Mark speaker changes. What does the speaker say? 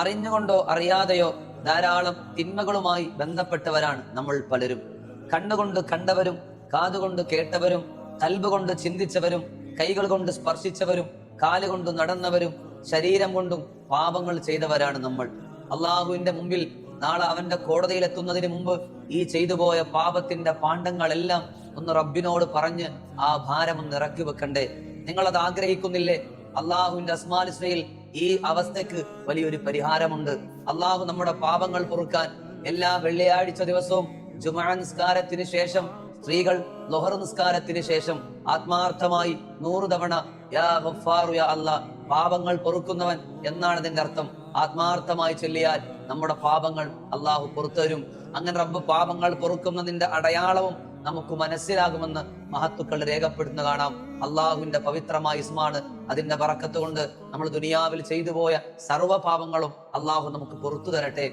Speaker 1: അറിഞ്ഞുകൊണ്ടോ അറിയാതെയോ ധാരാളം തിന്മകളുമായി ബന്ധപ്പെട്ടവരാണ് നമ്മൾ പലരും. കണ്ണുകൊണ്ട് കണ്ടവരും കാതുകൊണ്ട് കേട്ടവരും കൽബുകൊണ്ട് ചിന്തിച്ചവരും കൈകൾ കൊണ്ട് സ്പർശിച്ചവരും കാലുകൊണ്ട് നടന്നവരും ശരീരം കൊണ്ടും പാപങ്ങൾ ചെയ്തവരാണ് നമ്മൾ. അള്ളാഹുവിന്റെ മുമ്പിൽ നാളെ അവന്റെ കോടതിയിൽ എത്തുന്നതിന് മുമ്പ് ഈ ചെയ്തുപോയ പാപത്തിന്റെ പാണ്ഡങ്ങളെല്ലാം ഒന്ന് റബ്ബിനോട് പറഞ്ഞ് ആ ഭാരം ഒന്ന് ഇറക്കി വെക്കണ്ടേ. നിങ്ങളത് ആഗ്രഹിക്കുന്നില്ലേ? അള്ളാഹുവിന്റെ അസ്മാലിസ്രയിൽ ഈ അവസ്ഥക്ക് വലിയൊരു പരിഹാരമുണ്ട്. അള്ളാഹു നമ്മുടെ പാപങ്ങൾ പൊറുക്കാൻ എല്ലാ വെള്ളിയാഴ്ച ദിവസവും ജുമാ നിസ്കാരത്തിന് ശേഷം സ്ത്രീകൾ ലൊഹർ നിസ്കാരത്തിന് ശേഷം ആത്മാർത്ഥമായി നൂറ് തവണ യാ യാ പാപങ്ങൾ പൊറുക്കുന്നവൻ എന്നാണ് ഇതിന്റെ അർത്ഥം. ആത്മാർത്ഥമായി ചൊല്ലിയാൽ നമ്മുടെ പാപങ്ങൾ അള്ളാഹു പുറത്തു തരും അങ്ങനെ റബ്ബ് പാപങ്ങൾ പൊറുക്കുന്നതിന്റെ അടയാളവും നമുക്ക് മനസ്സിലാകുമെന്ന് മഹത്തുക്കൾ രേഖപ്പെടുത്തുന്ന കാണാം. അള്ളാഹുവിന്റെ പവിത്രമായ ഇസ്മാണ് അതിന്റെ പറക്കത്ത് കൊണ്ട് നമ്മൾ ദുനിയാവിൽ ചെയ്തു പോയ സർവപാപങ്ങളും അള്ളാഹു നമുക്ക് പുറത്തു തരട്ടെ.